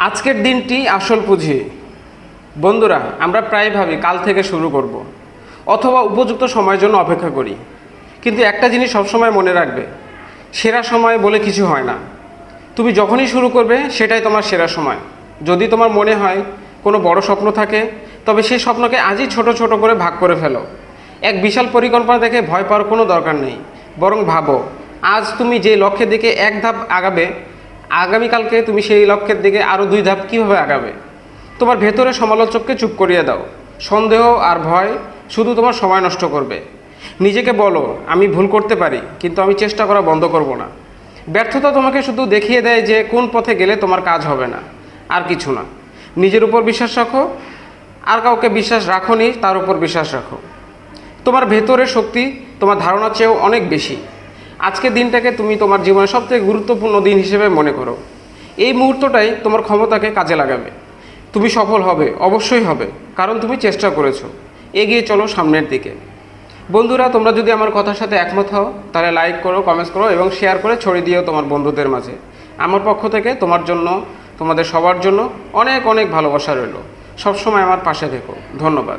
আজকের দিনটি আসল পুঁজি। বন্ধুরা, আমরা প্রায় ভাবি কাল থেকে শুরু করব। অথবা উপযুক্ত সময়ের জন্য অপেক্ষা করি। কিন্তু একটা জিনিস সবসময় মনে রাখবে, সেরা সময় বলে কিছু হয় না। তুমি যখনই শুরু করবে, সেটাই তোমার সেরা সময়। যদি তোমার মনে হয় কোনো বড় স্বপ্ন থাকে, তবে সেই স্বপ্নকে আজই ছোট ছোট করে ভাগ করে ফেলো। এক বিশাল পরিকল্পনা দেখে ভয় পাওয়ার কোনো দরকার নেই। বরং ভাবো, আজ তুমি যে লক্ষ্যের দিকে এক ধাপ আগাবে আগামীকালকে তুমি সেই লক্ষ্যের দিকে আরও দুই ধাপ কীভাবে আগাবে? তোমার ভেতরে সমালোচককে চুপ করিয়ে দাও। সন্দেহ আর ভয় শুধু তোমার সময় নষ্ট করবে। নিজেকে বলো, আমি ভুল করতে পারি, কিন্তু আমি চেষ্টা করা বন্ধ করব না। ব্যর্থতা তোমাকে শুধু দেখিয়ে দেয় যে কোন পথে গেলে তোমার কাজ হবে না, আর কিছু না। নিজের উপর বিশ্বাস রাখো, আর কাউকে বিশ্বাস রাখোনি, তার উপর বিশ্বাস রাখো। তোমার ভেতরের শক্তি তোমার ধারণার চেয়েও অনেক বেশি। আজকের দিনটাকে তুমি তোমার জীবনের সবথেকে গুরুত্বপূর্ণ দিন হিসেবে মনে করো। এই মুহূর্তটাই তোমার ক্ষমতাকে কাজে লাগাবে। তুমি সফল হবে, অবশ্যই হবে, কারণ তুমি চেষ্টা করেছ। এগিয়ে চলো সামনের দিকে। বন্ধুরা, তোমরা যদি আমার কথার সাথে একমত হও, তাহলে লাইক করো কমেন্টস করো এবং শেয়ার করে ছড়িয়ে দিও তোমার বন্ধুদের মাঝে। আমার পক্ষ থেকে তোমার জন্য, তোমাদের সবার জন্য অনেক অনেক ভালোবাসা রইল। সবসময় আমার পাশে থেকো। ধন্যবাদ।